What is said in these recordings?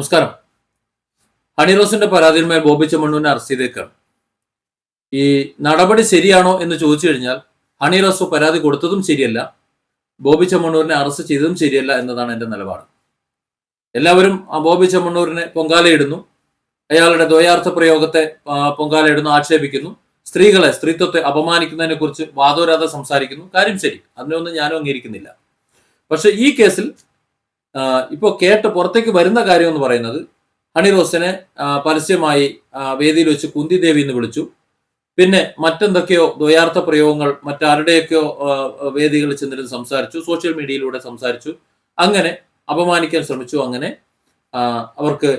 നമസ്കാരം. ഹണിറോസിന്റെ പരാതിയിന്മേൽ ബോബി ചെമ്മണ്ണൂരിനെ അറസ്റ്റ് ചെയ്തേക്കാണ്. ഈ നടപടി ശരിയാണോ എന്ന് ചോദിച്ചു കഴിഞ്ഞാൽ ഹണിറോസ് പരാതി കൊടുത്തതും ശരിയല്ല ബോബി ചെമ്മണ്ണൂരിനെ അറസ്റ്റ് ചെയ്തതും ശരിയല്ല എന്നതാണ് എന്റെ നിലപാട്. എല്ലാവരും ആ ബോബി ചെമ്മണ്ണൂരിനെ പൊങ്കാലയിടുന്നു. അയാളുടെ ദ്വയാർത്ഥ പ്രയോഗത്തെ പൊങ്കാലയിടുന്നു ആക്ഷേപിക്കുന്നു. സ്ത്രീകളെ സ്ത്രീത്വത്തെ അപമാനിക്കുന്നതിനെ കുറിച്ച് വാദോരാതെ സംസാരിക്കുന്നു. കാര്യം ശരി അതിനൊന്നും ഞാനും അംഗീകരിക്കുന്നില്ല. പക്ഷെ ഈ കേസിൽ ഇപ്പോൾ കേട്ട് പുറത്തേക്ക് വരുന്ന കാര്യം എന്ന് പറയുന്നത് ഹണി റോസിനെ പരസ്യമായി വേദിയിൽ വെച്ച് കുന്തി ദേവി എന്ന് വിളിച്ചു. പിന്നെ മറ്റെന്തൊക്കെയോ ദ്വയാർത്ഥ പ്രയോഗങ്ങൾ മറ്റാരുടെയൊക്കെയോ വേദികളിൽ ചെന്നിരുന്ന് സംസാരിച്ചു സോഷ്യൽ മീഡിയയിലൂടെ സംസാരിച്ചു. അങ്ങനെ അപമാനിക്കാൻ ശ്രമിച്ചു അങ്ങനെ അവർക്ക്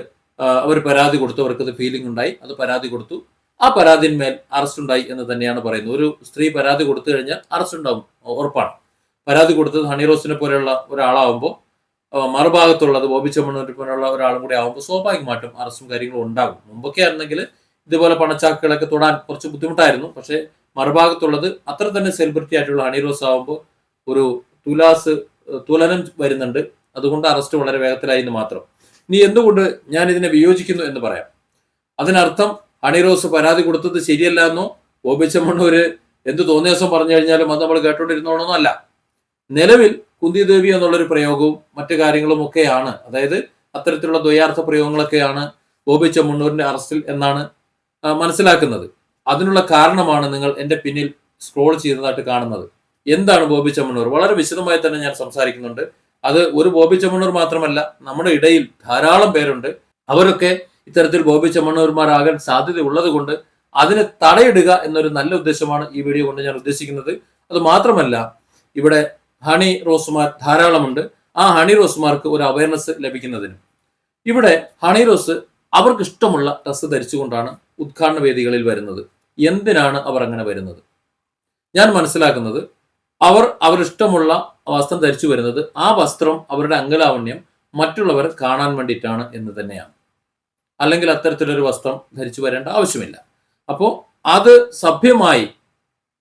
അവർ പരാതി കൊടുത്തു അവർക്ക് ഫീലിംഗ് ഉണ്ടായി അത് പരാതി കൊടുത്തു. ആ പരാതിന്മേൽ അറസ്റ്റ് ഉണ്ടായി എന്ന് തന്നെയാണ് പറയുന്നത്. ഒരു സ്ത്രീ പരാതി കൊടുത്തു കഴിഞ്ഞാൽ അറസ്റ്റ് ഉണ്ടാവും ഉറപ്പാണ്. പരാതി കൊടുത്തത് ഹണി റോസിനെ പോലെയുള്ള ഒരാളാവുമ്പോൾ മറുഭാഗത്തുള്ളത് ബോബി ചെമ്മണ്ണൂരിനെ പോലുള്ള ഒരാളും കൂടി ആകുമ്പോൾ സ്വാഭാവികമായിട്ടും അറസ്റ്റും കാര്യങ്ങളും ഉണ്ടാകും മുമ്പൊക്കെ ആയിരുന്നെങ്കിൽ ഇതുപോലെ പണച്ചാക്കുകളൊക്കെ തൊടാൻ കുറച്ച് ബുദ്ധിമുട്ടായിരുന്നു. പക്ഷേ മറുഭാഗത്തുള്ളത് അത്ര തന്നെ സെലിബ്രിറ്റി ആയിട്ടുള്ള ഹണി റോസ് ആകുമ്പോൾ ഒരു തുലാസ് തുലനം വരുന്നുണ്ട്. അതുകൊണ്ട് അറസ്റ്റ് വളരെ വേഗത്തിലായി എന്ന് മാത്രം. ഇനി എന്തുകൊണ്ട് ഞാൻ ഇതിനെ വിയോജിക്കുന്നു എന്ന് പറയാം. അതിനർത്ഥം ഹണി റോസ് പരാതി കൊടുത്തത് ശരിയല്ല എന്നോ ബോബി ചെമ്മണ്ണൂര് എന്ത് തോന്നിയ ദിവസം പറഞ്ഞു കഴിഞ്ഞാലും അത് നമ്മൾ കേട്ടോണ്ടിരുന്നോണമെന്നോ അല്ല നിലവിൽ കുന്തി ദേവി എന്നുള്ളൊരു പ്രയോഗവും മറ്റു കാര്യങ്ങളും ഒക്കെയാണ് അതായത് അത്തരത്തിലുള്ള ദ്വയാർത്ഥ പ്രയോഗങ്ങളൊക്കെയാണ് ബോബി ചെമ്മണ്ണൂരിന്റെ അറസ്റ്റിൽ എന്നാണ് മനസ്സിലാക്കുന്നത്. അതിനുള്ള കാരണമാണ് നിങ്ങൾ എന്റെ പിന്നിൽ സ്ക്രോൾ ചെയ്യുന്നതായിട്ട് കാണുന്നത്. എന്താണ് ബോബി ചെമ്മണ്ണൂർ? വളരെ വിശദമായി തന്നെ ഞാൻ സംസാരിക്കുന്നുണ്ട്. അത് ഒരു ബോബി ചെമ്മണ്ണൂർ മാത്രമല്ല നമ്മുടെ ഇടയിൽ ധാരാളം പേരുണ്ട്. അവരൊക്കെ ഇത്തരത്തിൽ ബോബി ചെമ്മണ്ണൂർമാരാകാൻ സാധ്യത ഉള്ളത് കൊണ്ട് അതിനെ തടയിടുക എന്നൊരു നല്ല ഉദ്ദേശമാണ് ഈ വീഡിയോ കൊണ്ട് ഞാൻ ഉദ്ദേശിക്കുന്നത്. അത് മാത്രമല്ല ഇവിടെ ഹണി റോസുമാർ ധാരാളമുണ്ട്. ആ ഹണി റോസുമാർക്ക് ഒരു അവയർനെസ് ലഭിക്കുന്നതിന്. ഇവിടെ ഹണി റോസ് അവർക്ക് ഇഷ്ടമുള്ള ഡ്രസ്സ് ധരിച്ചുകൊണ്ടാണ് ഉദ്ഘാടന വേദികളിൽ വരുന്നത്. എന്തിനാണ് അവർ അങ്ങനെ വരുന്നത്? ഞാൻ മനസ്സിലാക്കുന്നത് അവർ അവരിഷ്ടമുള്ള വസ്ത്രം ധരിച്ചു വരുന്നത് ആ വസ്ത്രം അവരുടെ അംഗലാവണ്യം മറ്റുള്ളവർ കാണാൻ വേണ്ടിയിട്ടാണ് എന്ന് തന്നെയാണ്. അല്ലെങ്കിൽ അത്തരത്തിലൊരു വസ്ത്രം ധരിച്ചു വരേണ്ട ആവശ്യമില്ല. അപ്പോൾ അത് സഭ്യമായി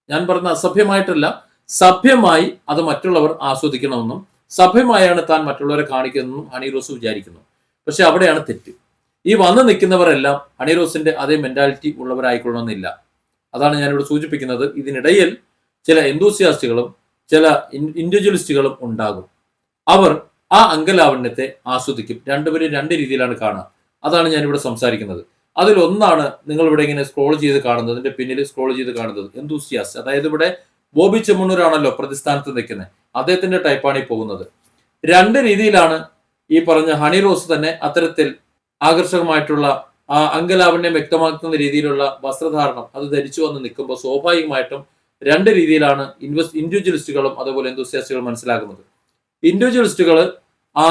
ഞാൻ പറഞ്ഞ അസഭ്യമായിട്ടല്ല സഭ്യമായി അത് മറ്റുള്ളവർ ആസ്വദിക്കണമെന്നും സഭ്യമായാണ് താൻ മറ്റുള്ളവരെ കാണിക്കുന്നതെന്നും ഹണി റോസ് വിചാരിക്കുന്നു. പക്ഷെ അവിടെയാണ് തെറ്റ്. ഈ വന്നു നിൽക്കുന്നവരെല്ലാം ഹണി റോസിന്റെ അതേ മെന്റാലിറ്റി ഉള്ളവരായിക്കൊള്ളണമെന്നില്ല. അതാണ് ഞാനിവിടെ സൂചിപ്പിക്കുന്നത്. ഇതിനിടയിൽ ചില എന്തൂസിയാസ്റ്റുകളും ചില ഇൻഡിവിജ്വലിസ്റ്റുകളും ഉണ്ടാകും. അവർ ആ അംഗലാവണ്യത്തെ ആസ്വദിക്കും. രണ്ടുപേരും രണ്ട് രീതിയിലാണ് കാണുക. അതാണ് ഞാനിവിടെ സംസാരിക്കുന്നത്. അതിലൊന്നാണ് നിങ്ങൾ ഇവിടെ ഇങ്ങനെ സ്ക്രോൾ ചെയ്ത് കാണുന്നത് അതിന്റെ പിന്നിൽ സ്ക്രോൾ ചെയ്ത് കാണുന്നത്. എന്തൂസിയാസ്റ്റ് അതായത് ഇവിടെ ബോബി ചെമ്മണ്ണൂരാണല്ലോ പ്രതിസ്ഥാനത്ത് നിൽക്കുന്നത്. അദ്ദേഹത്തിന്റെ ടൈപ്പാണ് ഈ പോകുന്നത്. രണ്ട് രീതിയിലാണ് ഈ പറഞ്ഞ ഹണി റോസ് തന്നെ അത്തരത്തിൽ ആകർഷകമായിട്ടുള്ള ആ അങ്കലാവണ്യം വ്യക്തമാക്കുന്ന രീതിയിലുള്ള വസ്ത്രധാരണം അത് ധരിച്ചു വന്ന് നിൽക്കുമ്പോൾ സ്വാഭാവികമായിട്ടും രണ്ട് രീതിയിലാണ് ഇൻവെസ്റ്റ് ഇൻഡിവിജ്വലിസ്റ്റുകളും അതുപോലെ എന്തോസിയാസ്റ്റുകളും മനസ്സിലാക്കുന്നത് ഇൻഡിവിജ്വലിസ്റ്റുകൾ ആ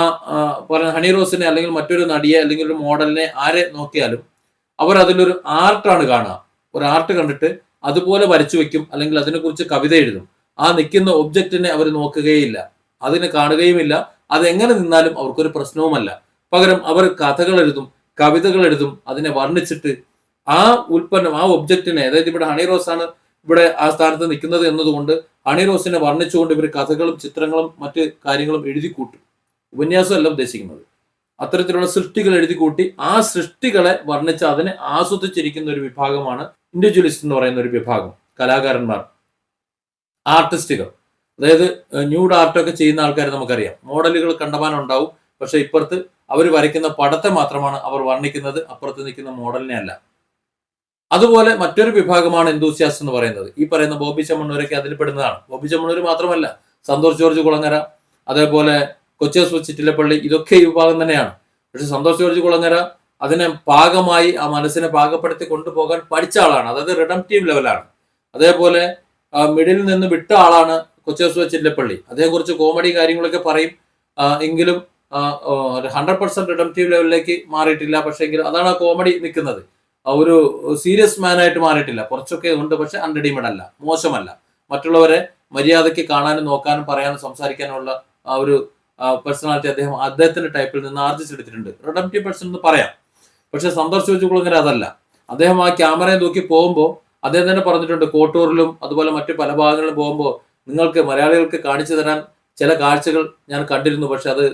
പറഞ്ഞ ഹണി റോസിനെ അല്ലെങ്കിൽ മറ്റൊരു നടിയെ അല്ലെങ്കിൽ ഒരു മോഡലിനെ ആരെ നോക്കിയാലും അവർ അതിലൊരു ആർട്ടാണ് കാണുക. ഒരു ആർട്ട് കണ്ടിട്ട് അതുപോലെ വരച്ചു വെക്കും അല്ലെങ്കിൽ അതിനെക്കുറിച്ച് കവിത എഴുതും. ആ നിൽക്കുന്ന ഒബ്ജക്റ്റിനെ അവർ നോക്കുകയില്ല. അതിനെ കാണുകയുമില്ല. അത് എങ്ങനെ നിന്നാലും അവർക്കൊരു പ്രശ്നവുമല്ല. പകരം അവർ കഥകൾ എഴുതും കവിതകൾ എഴുതും അതിനെ വർണിച്ചിട്ട് ആ ഉൽപ്പന്നം ആ ഒബ്ജക്റ്റിനെ അതായത് ഇവിടെ ഹണി റോസ് ആണ് ഇവിടെ ആ സ്ഥാനത്ത് നിൽക്കുന്നത് എന്നതുകൊണ്ട് ഹണി റോസിനെ വർണിച്ചുകൊണ്ട് ഇവർ കഥകളും ചിത്രങ്ങളും മറ്റ് കാര്യങ്ങളും എഴുതി കൂട്ടും ഉപന്യാസമല്ല ഉദ്ദേശിക്കുന്നത്. അത്തരത്തിലുള്ള സൃഷ്ടികൾ എഴുതി കൂട്ടി ആ സൃഷ്ടികളെ വർണിച്ച് അതിനെ ആസ്വദിച്ചിരിക്കുന്ന ഒരു വിഭാഗമാണ് ഇൻഡിവിജ്വലിസ്റ്റ് എന്ന് പറയുന്ന ഒരു വിഭാഗം കലാകാരന്മാർ ആർട്ടിസ്റ്റുകൾ അതായത് ന്യൂഡ് ആർട്ടൊക്കെ ചെയ്യുന്ന ആൾക്കാർ നമുക്കറിയാം. മോഡലുകൾ കണ്ടമാനം ഉണ്ടാവും പക്ഷെ ഇപ്പുറത്ത് അവർ വരയ്ക്കുന്ന പടത്തെ മാത്രമാണ് അവർ വർണിക്കുന്നത് അപ്പുറത്ത് നിൽക്കുന്ന മോഡലിനെ അല്ല. അതുപോലെ മറ്റൊരു വിഭാഗമാണ് എന്തൂസിയാസ് എന്ന് പറയുന്നത്. ഈ പറയുന്ന ബോബി ചെമ്മണ്ണൂരൊക്കെ അതിൽ പെടുന്നതാണ് ബോബി ചെമ്മണ്ണൂർ മാത്രമല്ല സന്തോഷ് ജോർജ് കുളങ്ങര അതേപോലെ കൊച്ചേസ് ചിറ്റിലപ്പള്ളി ഇതൊക്കെ ഈ വിഭാഗം തന്നെയാണ്. പക്ഷെ സന്തോഷ് ജോർജ് കുളങ്ങര അതിനെ പാകമായി ആ മനസ്സിനെ പാകപ്പെടുത്തി കൊണ്ടുപോകാൻ പഠിച്ച ആളാണ്. അതായത് റിഡംറ്റീവ് ലെവലാണ് അതേപോലെ മിഡിൽ നിന്ന് വിട്ട ആളാണ് കൊച്ചേസ് ഹോസ്പിറ്റൽ അദ്ദേഹം കുറച്ച് കോമഡി കാര്യങ്ങളൊക്കെ പറയും. എങ്കിലും ഹൺഡ്രഡ് പെർസെന്റ് റിഡംറ്റീവ് ലെവലിലേക്ക് മാറിയിട്ടില്ല. പക്ഷേ എങ്കിലും അതാണ് ആ കോമഡി നിൽക്കുന്നത്. ഒരു സീരിയസ് മാൻ ആയിട്ട് മാറിയിട്ടില്ല. കുറച്ചൊക്കെ ഉണ്ട് പക്ഷെ അൺറെഡിമേഡ് അല്ല. മോശമല്ല. മറ്റുള്ളവരെ മര്യാദയ്ക്ക് കാണാനും നോക്കാനും പറയാനും സംസാരിക്കാനുമുള്ള ആ ഒരു പേഴ്സണാലിറ്റി അദ്ദേഹം അദ്ദേഹത്തിന്റെ ടൈപ്പിൽ നിന്ന് ആർജിച്ചെടുത്തിട്ടുണ്ട് റിഡംറ്റീവ് പേഴ്സൺ എന്ന് പറയാം. പക്ഷെ സന്ദർശിച്ചു ചോദിച്ചു കുളങ്ങര അതല്ല. അദ്ദേഹം ആ ക്യാമറയെ നോക്കി പോകുമ്പോൾ അദ്ദേഹം തന്നെ പറഞ്ഞിട്ടുണ്ട് കോട്ടൂറിലും അതുപോലെ മറ്റു പല ഭാഗങ്ങളിലും പോകുമ്പോൾ നിങ്ങൾക്ക് മലയാളികൾക്ക് കാണിച്ചു തരാൻ ചില കാഴ്ചകൾ ഞാൻ കണ്ടിരുന്നു പക്ഷെ അത്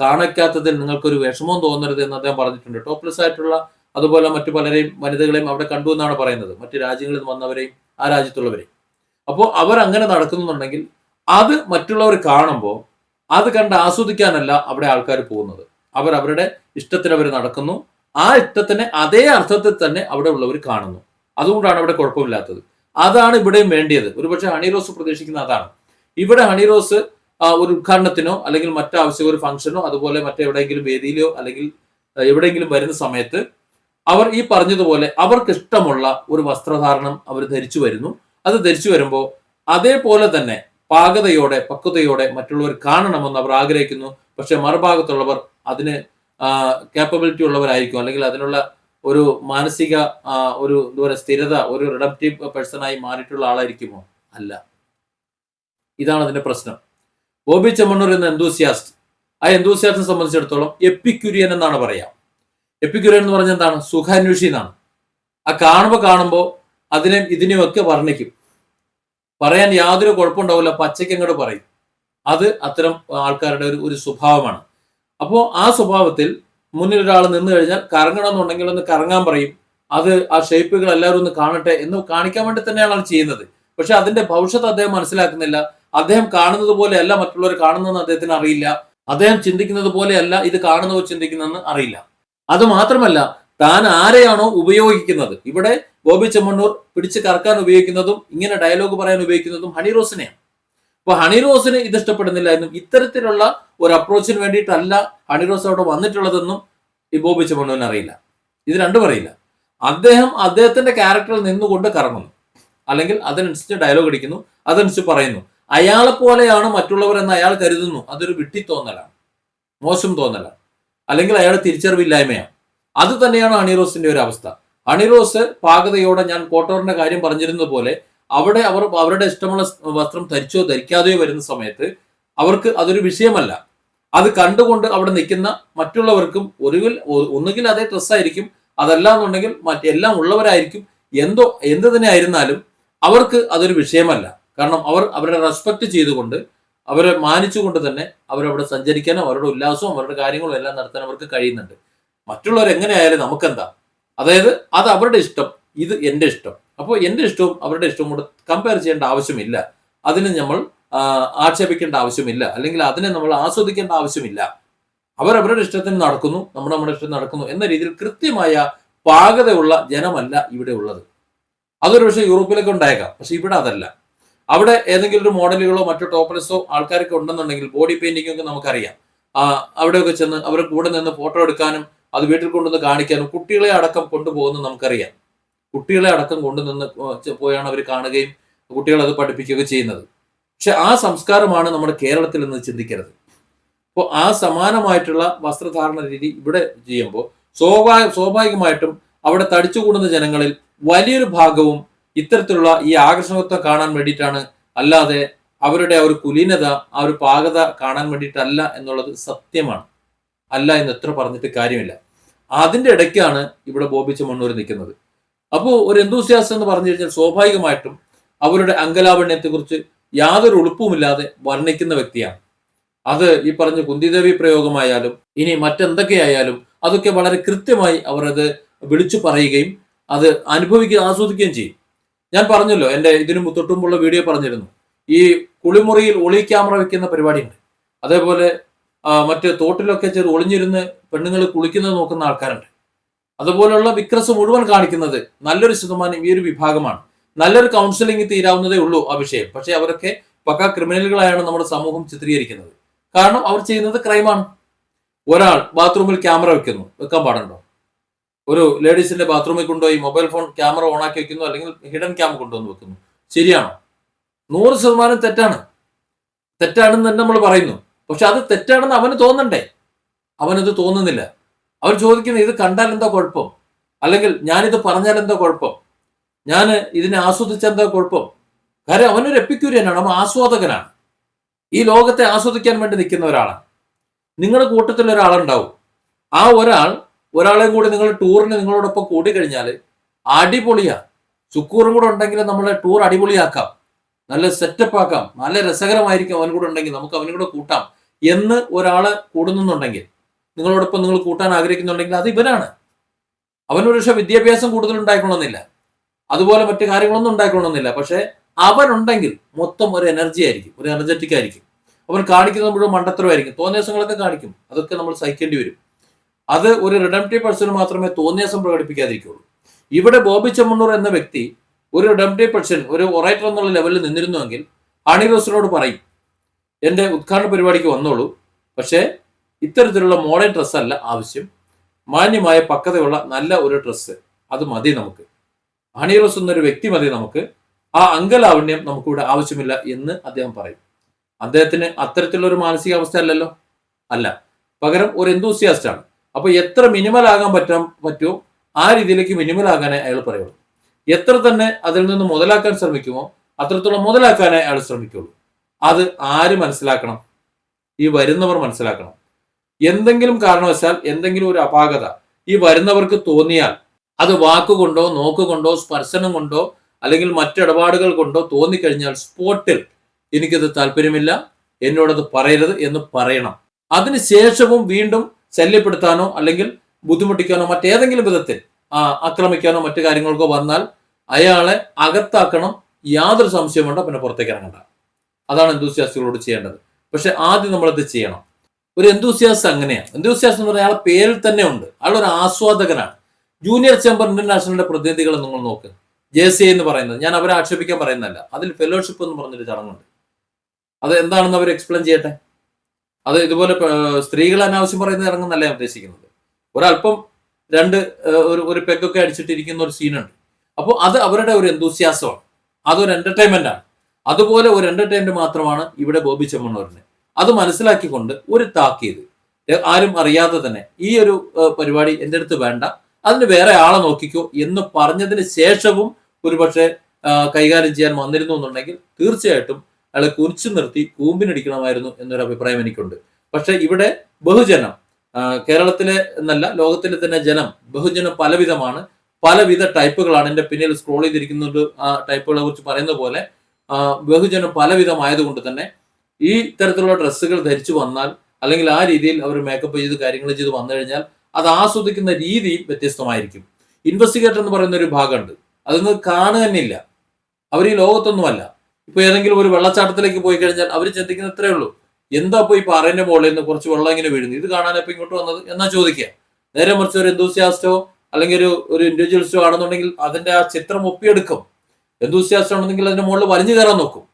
കാണിക്കാത്തതിൽ നിങ്ങൾക്കൊരു വിഷമം തോന്നരുത് എന്ന് അദ്ദേഹം പറഞ്ഞിട്ടുണ്ട്. ടോപ്ലെസ് ആയിട്ടുള്ള അതുപോലെ മറ്റു പലരെയും വനിതകളെയും അവിടെ കണ്ടു എന്നാണ് പറയുന്നത്. മറ്റു രാജ്യങ്ങളിൽ നിന്ന് വന്നവരെയും ആ രാജ്യത്തുള്ളവരെയും. അപ്പോൾ അവർ അങ്ങനെ നടക്കുന്നുണ്ടെങ്കിൽ അത് മറ്റുള്ളവർ കാണുമ്പോൾ അത് കണ്ട് ആസ്വദിക്കാനല്ല അവിടെ ആൾക്കാർ പോകുന്നത്. അവർ അവരുടെ ഇഷ്ടത്തിന് അവർ നടക്കുന്നു. ആ ഇഷ്ടത്തിന് അതേ അർത്ഥത്തിൽ തന്നെ അവിടെ ഉള്ളവർ കാണുന്നു. അതുകൊണ്ടാണ് അവിടെ കുഴപ്പമില്ലാത്തത്. അതാണ് ഇവിടെയും വേണ്ടിയത്. ഒരുപക്ഷെ ഹണി റോസ് പ്രതീക്ഷിക്കുന്ന അതാണ്. ഇവിടെ ഹണി റോസ് ഒരു ഉദ്ഘാടനത്തിനോ അല്ലെങ്കിൽ മറ്റാവശ്യം ഒരു ഫംഗ്ഷനോ അതുപോലെ മറ്റെവിടെയെങ്കിലും വേദിയിലോ അല്ലെങ്കിൽ എവിടെയെങ്കിലും വരുന്ന സമയത്ത് അവർ ഈ പറഞ്ഞതുപോലെ അവർക്ക് ഇഷ്ടമുള്ള ഒരു വസ്ത്രധാരണം അവർ ധരിച്ചു വരുന്നു. അത് ധരിച്ചു വരുമ്പോൾ അതേപോലെ തന്നെ പാകതയോടെ പക്വതയോടെ മറ്റുള്ളവർ കാണണമെന്ന് അവർ ആഗ്രഹിക്കുന്നു. പക്ഷെ മറുഭാഗത്തുള്ളവർ അതിന് കേപ്പബിലിറ്റി ഉള്ളവരായിരിക്കും. അല്ലെങ്കിൽ അതിനുള്ള ഒരു മാനസിക ഒരു എന്താ സ്ഥിരത ഒരു റിഡപ്റ്റീവ് പേഴ്സണായി മാറിയിട്ടുള്ള ആളായിരിക്കുമോ? അല്ല. ഇതാണ് അതിന്റെ പ്രശ്നം. ബോബി ചെമ്മണ്ണൂർ എന്ന എന്തൂസിയാസ്റ്റ് ആ എന്തൂസിയാസ്റ്റിനെ സംബന്ധിച്ചിടത്തോളം എപ്പിക്യുരിയൻ എന്നാണ് പറയാം. എപ്പിക്യുരിയൻ എന്ന് പറഞ്ഞാൽ എന്താണ്? സുഖാന്വേഷി എന്നാണ്. ആ കാണുമ്പോൾ കാണുമ്പോൾ അതിനെ ഒക്കെ വർണിക്കും. പറയാൻ യാതൊരു കുഴപ്പമുണ്ടാവില്ല. പച്ചയ്ക്ക് അങ്ങോട്ട് പറയും. അത് അത്തരം ആൾക്കാരുടെ ഒരു ഒരു സ്വഭാവമാണ്. അപ്പോൾ ആ സ്വഭാവത്തിൽ മുന്നിൽ ഒരാൾ നിന്ന് കഴിഞ്ഞാൽ കറങ്ങണം എന്നുണ്ടെങ്കിൽ ഒന്ന് കറങ്ങാൻ പറയും. അത് ആ ഷേപ്പുകൾ എല്ലാവരും ഒന്ന് കാണട്ടെ എന്ന് കാണിക്കാൻ വേണ്ടി തന്നെയാണ് അത് ചെയ്യുന്നത്. പക്ഷെ അതിന്റെ ഭവിഷ്യത്ത് അദ്ദേഹം മനസ്സിലാക്കുന്നില്ല. അദ്ദേഹം കാണുന്നത് പോലെയല്ല മറ്റുള്ളവർ കാണുന്നതെന്ന് അദ്ദേഹത്തിന് അറിയില്ല. അദ്ദേഹം ചിന്തിക്കുന്നത് പോലെയല്ല ഇത് കാണുന്നവർ ചിന്തിക്കുന്നതെന്ന് അറിയില്ല. അത് മാത്രമല്ല താൻ ആരെയാണോ ഉപയോഗിക്കുന്നത്? ഇവിടെ ബോബി ചെമ്മണ്ണൂർ പിടിച്ച് കറക്കാൻ ഉപയോഗിക്കുന്നതും ഇങ്ങനെ ഡയലോഗ് പറയാൻ ഉപയോഗിക്കുന്നതും ഹണി റോസിനെയാണ്. അപ്പൊ ഹണി റോസിന് ഇത് ഇഷ്ടപ്പെടുന്നില്ല എന്നും ഇത്തരത്തിലുള്ള ഒരു അപ്രോച്ചിന് വേണ്ടിയിട്ടല്ല ഹണി റോസ് അവിടെ വന്നിട്ടുള്ളതെന്നും ഈ ബോബി ചെമ്മണ്ണൂരിന് അറിയില്ല. ഇത് രണ്ടും അറിയില്ല. അദ്ദേഹം അദ്ദേഹത്തിന്റെ ക്യാരക്ടറിൽ നിന്നുകൊണ്ട് കറങ്ങുന്നു. അല്ലെങ്കിൽ അതിനനുസരിച്ച് ഡയലോഗ് അടിക്കുന്നു അതനുസരിച്ച് പറയുന്നു. അയാളെ പോലെയാണ് മറ്റുള്ളവർ എന്ന് അയാൾ കരുതുന്നു. അതൊരു വിട്ടി തോന്നലാണ് മോശം തോന്നലാണ്. അല്ലെങ്കിൽ അയാൾ തിരിച്ചറിവില്ലായ്മയാണ്. അത് തന്നെയാണ് അണിറോസിന്റെ ഒരു അവസ്ഥ. ഹണിറോസ് പാകതയോടെ ഞാൻ കോട്ടോറിന്റെ കാര്യം പറഞ്ഞിരുന്നത് പോലെ അവിടെ അവർ അവരുടെ ഇഷ്ടമുള്ള വസ്ത്രം ധരിച്ചോ ധരിക്കാതെയോ വരുന്ന സമയത്ത് അവർക്ക് അതൊരു വിഷയമല്ല. അത് കണ്ടുകൊണ്ട് അവിടെ നിൽക്കുന്ന മറ്റുള്ളവർക്കും ഒരുവിൽ ഒന്നുകിൽ അതേ ഡ്രസ്സായിരിക്കും അതല്ല എന്നുണ്ടെങ്കിൽ മറ്റെല്ലാം ഉള്ളവരായിരിക്കും എന്തോ എന്ത് തന്നെ ആയിരുന്നാലും അവർക്ക് അതൊരു വിഷയമല്ല. കാരണം അവർ അവരുടെ റെസ്പെക്ട് ചെയ്തുകൊണ്ട് അവരെ മാനിച്ചുകൊണ്ട് തന്നെ അവരവിടെ സഞ്ചരിക്കാനും അവരുടെ ഉല്ലാസവും അവരുടെ കാര്യങ്ങളും എല്ലാം നടത്താൻ അവർക്ക് കഴിയുന്നുണ്ട്. മറ്റുള്ളവർ എങ്ങനെയായാലും നമുക്കെന്താ? അതായത് അത് അവരുടെ ഇഷ്ടം ഇത് എന്റെ ഇഷ്ടം. അപ്പോൾ എന്റെ ഇഷ്ടവും അവരുടെ ഇഷ്ടവും കൂടെ കമ്പയർ ചെയ്യേണ്ട ആവശ്യമില്ല. അതിന് നമ്മൾ ആക്ഷേപിക്കേണ്ട ആവശ്യമില്ല. അല്ലെങ്കിൽ അതിനെ നമ്മൾ ആസ്വദിക്കേണ്ട ആവശ്യമില്ല. അവർ അവരുടെ ഇഷ്ടത്തിന് നടക്കുന്നു നമ്മൾ നമ്മുടെ ഇഷ്ടത്തിന് നടക്കുന്നു എന്ന രീതിയിൽ കൃത്യമായ പാകതയുള്ള ജനമല്ല ഇവിടെ ഉള്ളത്. അതൊരു പക്ഷേ യൂറോപ്പിലൊക്കെ ഉണ്ടായേക്കാം പക്ഷെ ഇവിടെ അതല്ല. അവിടെ ഏതെങ്കിലും ഒരു മോഡലുകളോ മറ്റോ ടോപ്ലെസ്സോ ആൾക്കാരൊക്കെ ഉണ്ടെന്നുണ്ടെങ്കിൽ ബോഡി പെയിന്റിംഗ് ഒക്കെ നമുക്കറിയാം അവിടെയൊക്കെ ചെന്ന് അവരുടെ കൂടെ നിന്ന് ഫോട്ടോ എടുക്കാനും അത് വീട്ടിൽ കൊണ്ടുവന്ന് കാണിക്കാനും കുട്ടികളെ അടക്കം കൊണ്ടുപോകുന്നത് നമുക്കറിയാം. കുട്ടികളെ അടക്കം കൊണ്ടുനിന്ന് പോയാണ് അവർ കാണുകയും കുട്ടികളെ അത് ചെയ്യുന്നത്. പക്ഷെ ആ സംസ്കാരമാണ് നമ്മുടെ കേരളത്തിൽ നിന്ന് ചിന്തിക്കരുത്. അപ്പോൾ ആ സമാനമായിട്ടുള്ള വസ്ത്രധാരണ രീതി ഇവിടെ ചെയ്യുമ്പോൾ സ്വാഭാവിക സ്വാഭാവികമായിട്ടും അവിടെ തടിച്ചുകൂടുന്ന ജനങ്ങളിൽ വലിയൊരു ഭാഗവും ഇത്തരത്തിലുള്ള ഈ ആകർഷണത്വം കാണാൻ വേണ്ടിയിട്ടാണ് അല്ലാതെ അവരുടെ ആ ഒരു കുലീനത ആ ഒരു പാകത കാണാൻ വേണ്ടിയിട്ടല്ല എന്നുള്ളത് സത്യമാണ്. അല്ല എന്ന് എത്ര പറഞ്ഞിട്ട് കാര്യമില്ല. അതിന്റെ ഇടയ്ക്കാണ് ഇവിടെ ബോബിച്ച ചെമ്മണ്ണൂർ നിൽക്കുന്നത്. അപ്പോൾ ഒരു എന്തൂസിയാസം എന്ന് പറഞ്ഞു കഴിഞ്ഞാൽ സ്വാഭാവികമായിട്ടും അവരുടെ അങ്കലാവണ്യത്തെക്കുറിച്ച് യാതൊരു ഉളുപ്പുമില്ലാതെ വർണിക്കുന്ന വ്യക്തിയാണ്. അത് ഈ പറഞ്ഞ കുന്തിദേവി പ്രയോഗമായാലും ഇനി മറ്റെന്തൊക്കെയായാലും അതൊക്കെ വളരെ കൃത്യമായി അവർ അത് വിളിച്ചു പറയുകയും അത് അനുഭവിക്കുകയും ആസ്വദിക്കുകയും ചെയ്യും. ഞാൻ പറഞ്ഞല്ലോ എന്റെ ഇതിനു തൊട്ടുമ്പുള്ള വീഡിയോ പറഞ്ഞിരുന്നു. ഈ കുളിമുറിയിൽ ഒളി ക്യാമറ വെക്കുന്ന പരിപാടിയുണ്ട്. അതേപോലെ മറ്റ് തോട്ടിലൊക്കെ ചെറു ഒളിഞ്ഞിരുന്ന് പെണ്ണുങ്ങൾ കുളിക്കുന്നത് നോക്കുന്ന ആൾക്കാരുണ്ട്. അതുപോലുള്ള വിക്രസ് മുഴുവൻ കാണിക്കുന്നത് നല്ലൊരു ശതമാനം ഈ ഒരു വിഭാഗമാണ്. നല്ലൊരു കൗൺസിലിംഗ് തീരാവുന്നതേ ഉള്ളൂ ആ വിഷയം. പക്ഷെ അവരൊക്കെ പക്ക ക്രിമിനലുകളായാണ് നമ്മുടെ സമൂഹം ചിത്രീകരിക്കുന്നത്. കാരണം അവർ ചെയ്യുന്നത് ക്രൈമാണ്. ഒരാൾ ബാത്റൂമിൽ ക്യാമറ വെക്കുന്നു. വെക്കാൻ പാടുണ്ടോ? ഒരു ലേഡീസിന്റെ ബാത്റൂമിൽ കൊണ്ടുപോയി മൊബൈൽ ഫോൺ ക്യാമറ ഓണാക്കി വെക്കുന്നു അല്ലെങ്കിൽ ഹിഡൻ ക്യാം കൊണ്ടുവന്ന് വെക്കുന്നു. ശരിയാണോ? നൂറ് ശതമാനം തെറ്റാണ്. തെറ്റാണെന്ന് തന്നെ നമ്മൾ പറയുന്നു. പക്ഷെ അത് തെറ്റാണെന്ന് അവന് തോന്നണ്ടേ? അവനത് തോന്നുന്നില്ല. അവർ ചോദിക്കുന്നത് ഇത് കണ്ടാൽ എന്താ കുഴപ്പം? അല്ലെങ്കിൽ ഞാനിത് പറഞ്ഞാൽ എന്താ കുഴപ്പം? ഞാൻ ഇതിനെ ആസ്വദിച്ചാൽ എന്താ കുഴപ്പം? കാര്യം അവനൊരു എപ്പിക്യൂരിയനാണ് അവൻ ആസ്വാദകനാണ്. ഈ ലോകത്തെ ആസ്വദിക്കാൻ വേണ്ടി നിൽക്കുന്ന ഒരാളാണ്. നിങ്ങളുടെ കൂട്ടത്തിൽ ഒരാളുണ്ടാവും. ആ ഒരാൾ ഒരാളെയും കൂടി നിങ്ങൾ ടൂറിന് നിങ്ങളോടൊപ്പം കൂടി കഴിഞ്ഞാൽ അടിപൊളിയാ. സുക്കൂറും കൂടെ ഉണ്ടെങ്കിൽ നമ്മളെ ടൂർ അടിപൊളിയാക്കാം. നല്ല സെറ്റപ്പ് ആക്കാം. നല്ല രസകരമായിരിക്കും അവൻ കൂടെ ഉണ്ടെങ്കിൽ നമുക്ക് അവനും കൂടെ കൂട്ടാം. എന്ന് ഒരാളെ കൂടുന്നുണ്ടെങ്കിൽ നിങ്ങളോടൊപ്പം നിങ്ങൾ കൂട്ടാൻ ആഗ്രഹിക്കുന്നുണ്ടെങ്കിൽ അത് ഇവരാണ്. അവനൊരു പക്ഷെ വിദ്യാഭ്യാസം കൂടുതൽ ഉണ്ടായിക്കൊള്ളുന്നില്ല. അതുപോലെ മറ്റു കാര്യങ്ങളൊന്നും ഉണ്ടായിക്കൊള്ളുന്നില്ല. പക്ഷെ അവനുണ്ടെങ്കിൽ മൊത്തം ഒരു എനർജി ആയിരിക്കും ഒരു എനർജറ്റിക് ആയിരിക്കും. അവൻ കാണിക്കുന്നത് മുഴുവൻ മണ്ടത്തരമായിരിക്കും. തോന്നിയാസങ്ങളൊക്കെ കാണിക്കും. അതൊക്കെ നമ്മൾ സഹിക്കേണ്ടി വരും. അത് ഒരു റിഡംറ്റീവ് പേഴ്സണ് മാത്രമേ തോന്നിയാസം പ്രകടിപ്പിക്കാതിരിക്കുള്ളൂ. ഇവിടെ ബോബി ചെമ്മണ്ണൂർ എന്ന വ്യക്തി ഒരു റിഡംറ്റീവ് പേഴ്സൺ ഒരു ഒറേറ്റർ എന്നുള്ള ലെവലിൽ നിന്നിരുന്നുവെങ്കിൽ ഹണി റോസിനോട് പറയും എന്റെ ഉദ്ഘാടന പരിപാടിക്ക് വന്നോളൂ. പക്ഷേ ഇത്തരത്തിലുള്ള മോഡേൺ ഡ്രസ്സല്ല ആവശ്യം. മാന്യമായ പക്വതയുള്ള നല്ല ഒരു ഡ്രസ്സ്. അത് മതി നമുക്ക്. ഹണി എന്നൊരു വ്യക്തി മതി നമുക്ക്. ആ അങ്കലാവണ്യം നമുക്കിവിടെ ആവശ്യമില്ല എന്ന് അദ്ദേഹം പറയും. അദ്ദേഹത്തിന് അത്തരത്തിലുള്ള ഒരു മാനസികാവസ്ഥ അല്ലല്ലോ അല്ല. പകരം ഒരു എന്തൂസിയാസ്റ്റ് ആണ്. അപ്പൊ എത്ര മിനിമൽ ആകാൻ പറ്റാൻ പറ്റുമോ? ആ രീതിയിലേക്ക് മിനിമൽ ആകാനേ അയാൾ പറയുള്ളൂ. എത്ര തന്നെ അതിൽ നിന്ന് മുതലാക്കാൻ ശ്രമിക്കുമോ അത്രത്തോളം മുതലാക്കാനേ അയാൾ ശ്രമിക്കുള്ളൂ. അത് ആര് മനസ്സിലാക്കണം? ഈ വരുന്നവർ മനസ്സിലാക്കണം. എന്തെങ്കിലും കാരണവശാൽ എന്തെങ്കിലും ഒരു അപാകത ഈ വരുന്നവർക്ക് തോന്നിയാൽ അത് വാക്കുകൊണ്ടോ നോക്കുകൊണ്ടോ സ്പർശനം കൊണ്ടോ അല്ലെങ്കിൽ മറ്റിടപാടുകൾ കൊണ്ടോ തോന്നിക്കഴിഞ്ഞാൽ സ്പോട്ടിൽ എനിക്കത് താല്പര്യമില്ല എന്നോടത് പറയരുത് എന്ന് പറയണം. അതിനുശേഷവും വീണ്ടും ശല്യപ്പെടുത്താനോ അല്ലെങ്കിൽ ബുദ്ധിമുട്ടിക്കാനോ മറ്റേതെങ്കിലും വിധത്തിൽ ആക്രമിക്കാനോ മറ്റു കാര്യങ്ങൾക്കോ വന്നാൽ അയാളെ അകത്താക്കണം യാതൊരു സംശയം വേണ്ട പിന്നെ പുറത്തേക്ക് ഇറങ്ങണ്ട. അതാണ് എന്തൂസിയാസികളോട് ചെയ്യേണ്ടത്. പക്ഷെ ആദ്യം നമ്മളത് ചെയ്യണം. ഒരു എന്തൂസിയാസ് അങ്ങനെയാണ് എന്തൂസിയാസ് എന്ന് പറഞ്ഞാൽ അയാളെ പേരിൽ തന്നെ ഉണ്ട്. അയാൾ ഒരു ആസ്വാദകനാണ്. ജൂനിയർ ചേംബർ ഇന്റർനാഷണലിന്റെ പ്രതിനിധികളെ നിങ്ങൾ നോക്ക്. ജെ സി എന്ന് പറയുന്നത്. ഞാൻ അവരെ ആക്ഷേപിക്കാൻ പറയുന്നതല്ല. അതിൽ ഫെലോഷിപ്പ് എന്ന് പറഞ്ഞൊരു ചടങ്ങുണ്ട്. അത് എന്താണെന്ന് അവർ എക്സ്പ്ലെയിൻ ചെയ്യട്ടെ? അത് ഇതുപോലെ സ്ത്രീകൾ അനാവശ്യം പറയുന്ന ചടങ്ങെന്നല്ല ഞാൻ ഉദ്ദേശിക്കുന്നത്. ഒരല്പം രണ്ട് ഒരു ഒരു പെഗൊക്കെ അടിച്ചിട്ടിരിക്കുന്ന ഒരു സീനുണ്ട് അപ്പോൾ അത് അവരുടെ ഒരു എന്തൂസിയാസമാണ് അതൊരു എന്റർടൈൻമെന്റ് ആണ്. അതുപോലെ ഒരു എന്റർടൈൻമെന്റ് മാത്രമാണ് ഇവിടെ ബോബി ചെമ്മണ്ണൂരിന് അത് മനസ്സിലാക്കിക്കൊണ്ട് ഒരു താക്കീത്. ആരും അറിയാതെ തന്നെ ഈ ഒരു പരിപാടി എന്റെ അടുത്ത് വേണ്ട. അതിന് വേറെ ആളെ നോക്കിക്കോ എന്ന് പറഞ്ഞതിന് ശേഷവും ഒരുപക്ഷെ കൈകാര്യം ചെയ്യാൻ വന്നിരുന്നു എന്നുണ്ടെങ്കിൽ തീർച്ചയായിട്ടും അയാളെ കുറിച്ചു നിർത്തി കൂമ്പിനടിക്കണമായിരുന്നു എന്നൊരു അഭിപ്രായം എനിക്കുണ്ട്. പക്ഷെ ഇവിടെ ബഹുജനം കേരളത്തിലെ എന്നല്ല ലോകത്തിലെ തന്നെ ജനം ബഹുജനം പലവിധമാണ്. പലവിധ ടൈപ്പുകളാണ് എന്റെ പിന്നിൽ സ്ക്രോൾ ചെയ്തിരിക്കുന്നത്. ആ ടൈപ്പുകളെ കുറിച്ച് പറയുന്ന പോലെ ബഹുജനം പലവിധമായതുകൊണ്ട് തന്നെ ഈ തരത്തിലുള്ള ഡ്രസ്സുകൾ ധരിച്ചു വന്നാൽ അല്ലെങ്കിൽ ആ രീതിയിൽ അവർ മേക്കപ്പ് ചെയ്ത് കാര്യങ്ങൾ ചെയ്ത് വന്നു കഴിഞ്ഞാൽ അത് ആസ്വദിക്കുന്ന രീതി വ്യത്യസ്തമായിരിക്കും. ഇൻവെസ്റ്റിഗേറ്റർ എന്ന് പറയുന്ന ഒരു ഭാഗമുണ്ട്. അതൊന്നും കാണുക തന്നെ ഇല്ല. അവർ ഈ ലോകത്തൊന്നുമല്ല. ഇപ്പൊ ഏതെങ്കിലും ഒരു വെള്ളച്ചാട്ടത്തിലേക്ക് പോയി കഴിഞ്ഞാൽ അവർ ചിന്തിക്കുന്ന ഇത്രേ ഉള്ളൂ. എന്താ പോയി ഈ പാറേന്റെ മുകളിൽ നിന്ന് കുറച്ച് വെള്ളം ഇങ്ങനെ വീഴുന്നു ഇത് കാണാൻ ഇങ്ങോട്ട് വന്നത്? എന്നാ ചോദിക്കുക. നേരെ മറിച്ച് ഒരു എന്തൂസിയാസ്റ്റോ അല്ലെങ്കിൽ ഒരു ഒരു ഇൻഡിവിജ്വൽസ്റ്റോ ആണെന്നുണ്ടെങ്കിൽ അതിന്റെ ആ ചിത്രം ഒപ്പിയെടുക്കും. എന്തൂസിയാസ്റ്റോ ഉണ്ടെങ്കിൽ അതിന്റെ മുകളിൽ വലിഞ്ഞു കയറാൻ നോക്കും.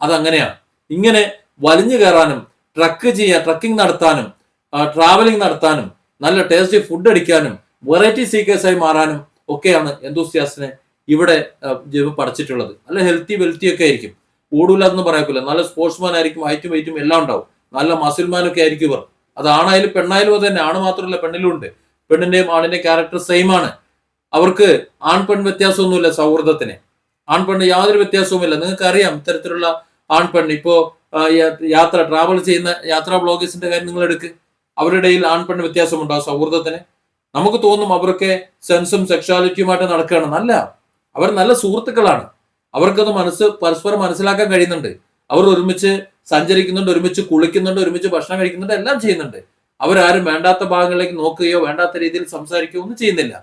അതങ്ങനെയാണ്. ഇങ്ങനെ വലിഞ്ഞു കയറാനും ട്രക്ക് ചെയ്യാൻ ട്രക്കിംഗ് നടത്താനും ട്രാവലിംഗ് നടത്താനും നല്ല ടേസ്റ്റി ഫുഡ് അടിക്കാനും വെറൈറ്റി സീക്കേഴ്സായി മാറാനും ഒക്കെയാണ് എന്തൂസിയാസിനെ ഇവിടെ ദൈവം പഠിച്ചിട്ടുള്ളത് നല്ല ഹെൽത്തി വെൽത്തി ഒക്കെ ആയിരിക്കും. കൂടൂല എന്ന് പറയക്കില്ല നല്ല സ്പോർട്സ്മാൻ ആയിരിക്കും ഹൈറ്റും വെയിറ്റും എല്ലാം ഉണ്ടാവും. നല്ല മസിൽമാനൊക്കെ ആയിരിക്കും ഇവർ. അത് ആണായാലും പെണ്ണായാലും അത് തന്നെ. ആണ് മാത്രമല്ല പെണ്ണിലും ഉണ്ട്. പെണ്ണിന്റെയും ആണിന്റെയും ക്യാരക്ടർ സെയിം ആണ്. അവർക്ക് ആൺ പെൺ വ്യത്യാസമൊന്നുമില്ല സൗഹൃദത്തിന്. ആൺ പെണ്ണ് യാതൊരു വ്യത്യാസവുമില്ല. നിങ്ങൾക്ക് അറിയാം ഇത്തരത്തിലുള്ള ആൺ പെണ്ണ് ഇപ്പോ യാത്ര ട്രാവൽ ചെയ്യുന്ന യാത്രാ ബ്ലോഗേഴ്സിന്റെ കാര്യം നിങ്ങൾ എടുക്ക്. അവരുടെ ഇടയിൽ ആൺ പെണ്ണ് വ്യത്യാസമുണ്ടോ സൗഹൃദത്തിന്? നമുക്ക് തോന്നും അവർക്ക് സെൻസും സെക്ഷാലിറ്റിയുമായിട്ട് നടക്കുകയാണ്. അല്ല അവർ നല്ല സുഹൃത്തുക്കളാണ്. അവർക്കത് മനസ്സ് പരസ്പരം മനസ്സിലാക്കാൻ കഴിയുന്നുണ്ട്. അവർ ഒരുമിച്ച് സഞ്ചരിക്കുന്നുണ്ട് ഒരുമിച്ച് കുളിക്കുന്നുണ്ട് ഒരുമിച്ച് ഭക്ഷണം കഴിക്കുന്നുണ്ട് എല്ലാം ചെയ്യുന്നുണ്ട്. അവരാരും വേണ്ടാത്ത ഭാഗങ്ങളിലേക്ക് നോക്കുകയോ വേണ്ടാത്ത രീതിയിൽ സംസാരിക്കുകയോ ഒന്നും ചെയ്യുന്നില്ല.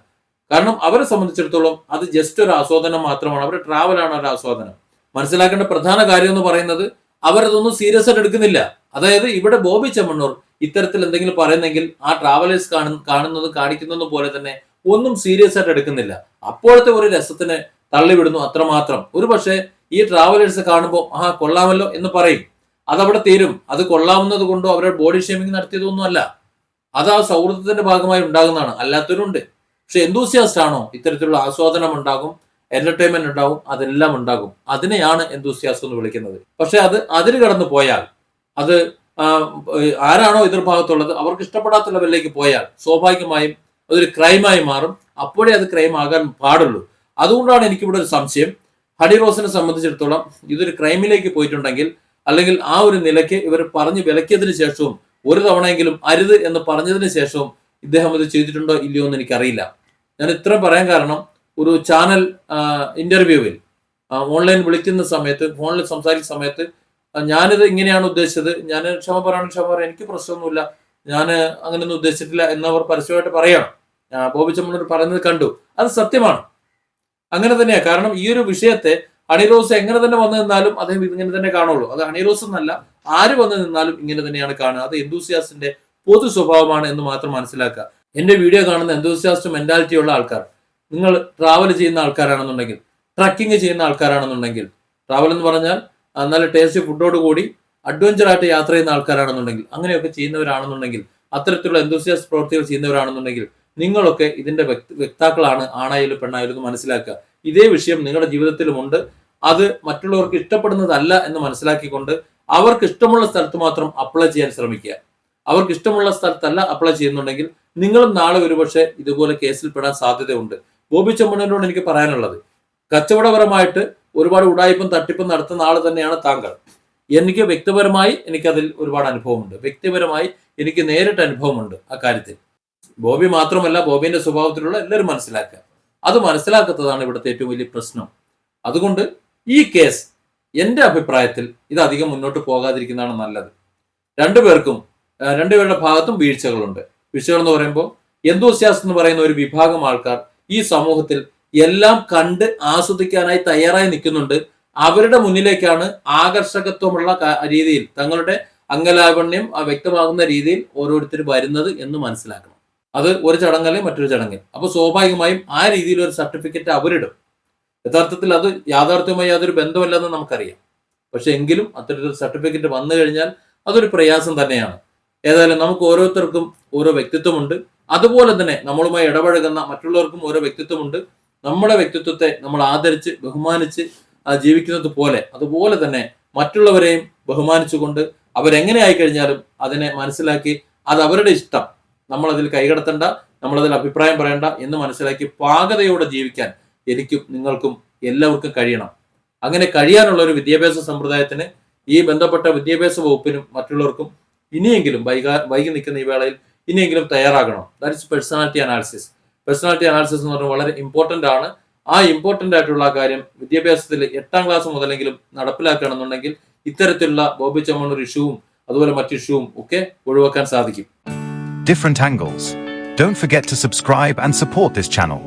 കാരണം അവരെ സംബന്ധിച്ചിടത്തോളം അത് ജസ്റ്റ് ഒരു ആസ്വാദനം മാത്രമാണ്. അവരുടെ ആണ് ഒരു ആസ്വാദനം. മനസ്സിലാക്കേണ്ട പ്രധാന കാര്യം എന്ന് പറയുന്നത് അവരതൊന്നും സീരിയസ് ആയിട്ട് എടുക്കുന്നില്ല. അതായത് ഇവിടെ ബോബി ചെമ്മണ്ണൂർ ഇത്തരത്തിൽ എന്തെങ്കിലും പറയുന്നെങ്കിൽ ആ ട്രാവലേഴ്സ് കാണുന്ന കാണുന്നത് കാണിക്കുന്നത് പോലെ തന്നെ ഒന്നും സീരിയസ് ആയിട്ട് എടുക്കുന്നില്ല. അപ്പോഴത്തെ ഒരു രസത്തിന് തള്ളിവിടുന്നു അത്രമാത്രം. ഒരു പക്ഷേ ഈ ട്രാവലേഴ്സ് കാണുമ്പോൾ ആ കൊള്ളാമല്ലോ എന്ന് പറയും. അതവിടെ തീരും. അത് കൊള്ളാവുന്നത് കൊണ്ടോ അവരുടെ ബോഡി ഷേമിംഗ് നടത്തിയതൊന്നും അല്ല അത് ആ സൗഹൃദത്തിന്റെ ഭാഗമായി ഉണ്ടാകുന്നതാണ്. അല്ലാത്തവരുണ്ട്. പക്ഷെ എന്തൂസിയാസ്റ്റ് ആണോ? ഇത്തരത്തിലുള്ള ആസ്വാദനം ഉണ്ടാകും എന്റർടൈൻമെന്റ് ഉണ്ടാകും അതെല്ലാം ഉണ്ടാകും. അതിനെയാണ് എന്തൂസിയാസ് എന്ന് വിളിക്കുന്നത്. പക്ഷെ അത് അതിന് കടന്നു പോയാൽ അത് ആരാണോ എതിർഭാഗത്തുള്ളത് അവർക്ക് ഇഷ്ടപ്പെടാത്ത ലെവലിലേക്ക് പോയാൽ സ്വാഭാവികമായും അതൊരു ക്രൈമായി മാറും. അപ്പോഴേ അത് ക്രൈം ആകാൻ പാടുള്ളൂ. അതുകൊണ്ടാണ് എനിക്കിവിടെ ഒരു സംശയം. ഹണി റോസിനെ സംബന്ധിച്ചിടത്തോളം ഇതൊരു ക്രൈമിലേക്ക് പോയിട്ടുണ്ടെങ്കിൽ അല്ലെങ്കിൽ ആ ഒരു നിലയ്ക്ക് ഇവർ പറഞ്ഞു വിലക്കിയതിനു ശേഷവും ഒരു തവണയെങ്കിലും അരുത് എന്ന് പറഞ്ഞതിന് ശേഷവും ഇദ്ദേഹം അത് ചെയ്തിട്ടുണ്ടോ ഇല്ലയോ എന്ന് എനിക്കറിയില്ല. ഞാൻ ഇത്ര പറയാൻ കാരണം ഒരു ചാനൽ ഇന്റർവ്യൂവിൽ ഓൺലൈൻ വിളിക്കുന്ന സമയത്ത് ഫോണിൽ സംസാരിക്കുന്ന സമയത്ത് ഞാനിത് ഇങ്ങനെയാണ് ഉദ്ദേശിച്ചത്. ഞാൻ ക്ഷമ പറയണം ക്ഷമ പറയാം എനിക്ക് പ്രശ്നമൊന്നുമില്ല. ഞാൻ അങ്ങനെയൊന്നും ഉദ്ദേശിച്ചിട്ടില്ല എന്നവർ പരസ്യമായിട്ട് പറയണം. ബോബി ചെമ്മണ്ണൂർ പറയുന്നത് കണ്ടു. അത് സത്യമാണ്. അങ്ങനെ തന്നെയാണ് കാരണം ഈ ഒരു വിഷയത്തെ ഹണിറോസ് എങ്ങനെ തന്നെ വന്നു നിന്നാലും അദ്ദേഹം ഇതിങ്ങനെ തന്നെ കാണുള്ളൂ. അത് ഹണിറോസ് എന്നല്ല ആര് വന്നു നിന്നാലും ഇങ്ങനെ തന്നെയാണ് കാണുക. അത് എന്തൂസിയാസിന്റെ പൊതു സ്വഭാവമാണ് എന്ന് മാത്രം മനസ്സിലാക്കുക. എന്റെ വീഡിയോ കാണുന്ന എന്തോസിയാസ്റ്റ് മെന്റാലിറ്റി ഉള്ള ആൾക്കാർ. നിങ്ങൾ ട്രാവൽ ചെയ്യുന്ന ആൾക്കാരാണെന്നുണ്ടെങ്കിൽ ട്രക്കിംഗ് ചെയ്യുന്ന ആൾക്കാരാണെന്നുണ്ടെങ്കിൽ ട്രാവൽ എന്ന് പറഞ്ഞാൽ നല്ല ടേസ്റ്റ് ഫുഡോട് കൂടി അഡ്വഞ്ചർ ആയിട്ട് യാത്ര ചെയ്യുന്ന ആൾക്കാരാണെന്നുണ്ടെങ്കിൽ അങ്ങനെയൊക്കെ ചെയ്യുന്നവരാണെന്നുണ്ടെങ്കിൽ അത്തരത്തിലുള്ള എന്തോസിയാസ് പ്രവൃത്തികൾ ചെയ്യുന്നവരാണെന്നുണ്ടെങ്കിൽ നിങ്ങളൊക്കെ ഇതിന്റെ വ്യക്താക്കളാണ് ആണായാലും പെണ്ണായാലും എന്ന് മനസ്സിലാക്കുക. ഇതേ വിഷയം നിങ്ങളുടെ ജീവിതത്തിലുമുണ്ട് അത് മറ്റുള്ളവർക്ക് ഇഷ്ടപ്പെടുന്നതല്ല എന്ന് മനസ്സിലാക്കിക്കൊണ്ട് അവർക്ക് ഇഷ്ടമുള്ള സ്ഥലത്ത് മാത്രം അപ്ലൈ ചെയ്യാൻ ശ്രമിക്കുക. അവർക്ക് ഇഷ്ടമുള്ള സ്ഥലത്തല്ല അപ്ലൈ ചെയ്യുന്നുണ്ടെങ്കിൽ നിങ്ങളും നാളെ ഒരുപക്ഷെ ഇതുപോലെ കേസിൽ പെടാൻ സാധ്യതയുണ്ട്. ബോബി ചെമ്മണ്ണനോട് എനിക്ക് പറയാനുള്ളത് കച്ചവടപരമായിട്ട് ഒരുപാട് ഉടായ്പും തട്ടിപ്പും നടത്തുന്ന ആൾ തന്നെയാണ് താങ്കൾ. എനിക്ക് വ്യക്തിപരമായി എനിക്കതിൽ ഒരുപാട് അനുഭവമുണ്ട്. വ്യക്തിപരമായി എനിക്ക് നേരിട്ട് അനുഭവമുണ്ട് ആ കാര്യത്തിൽ. ബോബി മാത്രമല്ല ബോബിന്റെ സ്വഭാവത്തിലുള്ള എല്ലാവരും മനസ്സിലാക്കുക. അത് മനസ്സിലാക്കാത്തതാണ് ഇവിടുത്തെ ഏറ്റവും വലിയ പ്രശ്നം. അതുകൊണ്ട് ഈ കേസ് എന്റെ അഭിപ്രായത്തിൽ ഇത് അധികം മുന്നോട്ട് പോകാതിരിക്കുന്നതാണ് നല്ലത്. രണ്ടുപേർക്കും രണ്ടുപേരുടെ ഭാഗത്തും വീഴ്ചകളുണ്ട്. വീഴ്ചകൾ എന്ന് പറയുമ്പോൾ എന്തോസ്യാസ് എന്ന് പറയുന്ന ഒരു വിഭാഗം ആൾക്കാർ ഈ സമൂഹത്തിൽ എല്ലാം കണ്ട് ആസ്വദിക്കാനായി തയ്യാറായി നിൽക്കുന്നുണ്ട്. അവരുടെ മുന്നിലേക്കാണ് ആകർഷകത്വമുള്ള രീതിയിൽ തങ്ങളുടെ അംഗലാവണ്യം വ്യക്തമാകുന്ന രീതിയിൽ ഓരോരുത്തർ വരുന്നത് എന്ന് മനസ്സിലാക്കണം. അത് ഒരു ചടങ്ങല്ലേ മറ്റൊരു ചടങ്ങിൽ. അപ്പൊ സ്വാഭാവികമായും ആ രീതിയിൽ ഒരു സർട്ടിഫിക്കറ്റ് അവരിടും. യഥാർത്ഥത്തിൽ അത് യാഥാർത്ഥ്യമായി അതൊരു ബന്ധമില്ലെന്ന് നമുക്കറിയാം. പക്ഷെ എങ്കിലും അത്തരത്തിലൊരു സർട്ടിഫിക്കറ്റ് വന്നു കഴിഞ്ഞാൽ അതൊരു പ്രയാസം തന്നെയാണ്. ഏതായാലും നമുക്ക് ഓരോരുത്തർക്കും ഓരോ വ്യക്തിത്വമുണ്ട്. അതുപോലെ തന്നെ നമ്മളുമായി ഇടപഴകുന്ന മറ്റുള്ളവർക്കും ഓരോ വ്യക്തിത്വമുണ്ട്. നമ്മുടെ വ്യക്തിത്വത്തെ നമ്മൾ ആദരിച്ച് ബഹുമാനിച്ച് ജീവിക്കുന്നത് പോലെ അതുപോലെ തന്നെ മറ്റുള്ളവരെയും ബഹുമാനിച്ചുകൊണ്ട് അവരെങ്ങനെ ആയിക്കഴിഞ്ഞാലും അതിനെ മനസ്സിലാക്കി അത് അവരുടെ ഇഷ്ടം. നമ്മൾ അതിൽ കൈകടത്തണ്ട നമ്മൾ അതിൽ അഭിപ്രായം പറയണ്ട എന്ന് മനസ്സിലാക്കി പാകതയോടെ ജീവിക്കാൻ എനിക്കും നിങ്ങൾക്കും എല്ലാവർക്കും കഴിയണം. അങ്ങനെ കഴിയാനുള്ള ഒരു വിദ്യാഭ്യാസ സമ്പ്രദായത്തിന് ഈ ബന്ധപ്പെട്ട വിദ്യാഭ്യാസ വകുപ്പിനും മറ്റുള്ളവർക്കും ഇനിയെങ്കിലും വൈകാ വൈകി നിൽക്കുന്ന ഈ വേളയിൽ ഇനിയെങ്കിലും തയ്യാറാകണം. That is personality analysis personality analysis എന്ന് പറഞ്ഞാൽ വളരെ ഇമ്പോർട്ടന്റ് ആണ്. ആ ഇമ്പോർട്ടന്റ് ആയിട്ടുള്ള കാര്യം വിദ്യാഭ്യാസത്തിൽ എട്ടാം ക്ലാസ് മുതലെങ്കിലും നടപ്പിലാക്കണമെന്നുണ്ടെങ്കിൽ ഇത്തരത്തിലുള്ള ബോബി ചമ്മണ്ണൂർ ഇഷ്യൂവും അതുപോലെ മറ്റു ഇഷ്യൂവും ഒക്കെ ഒഴിവാക്കാൻ സാധിക്കും. Different angles don't forget to subscribe and support this channel.